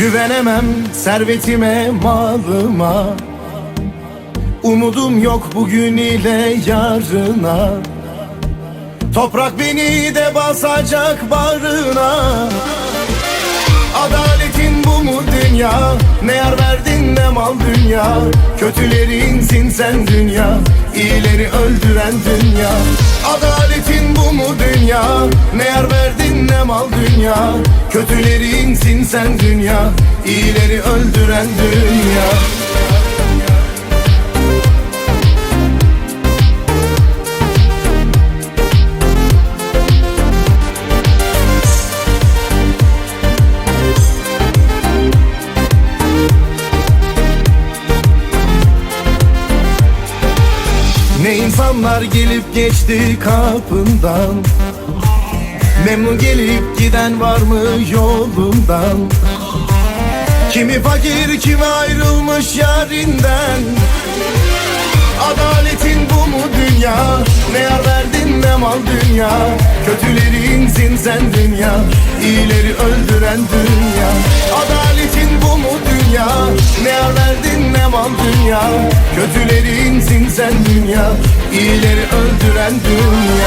Güvenemem servetime malıma. Umudum yok bugün ile yarına. Toprak beni de basacak bağrına. Adaletin bu mu dünya? Ne yar verdin ne mal dünya? Kötülerinsin sen dünya İyileri öldüren dünya. Adaletin bu mu dünya? Ne yar verdin ne mal dünya? Kötülerinsin sen dünya İyileri öldüren dünya. Ne insanlar gelip geçti kapından Memnun gelip giden var mı yolundan? Kimi fakir kimi ayrılmış yarinden. Adaletin bu mu dünya? Ne yar verdin ne mal dünya? Kötülerinsin sen dünya İyileri öldüren dünya. Adaletin bu mu dünya? Ne yar verdin ne mal dünya? Kötülerinsin sen dünya İyileri öldüren dünya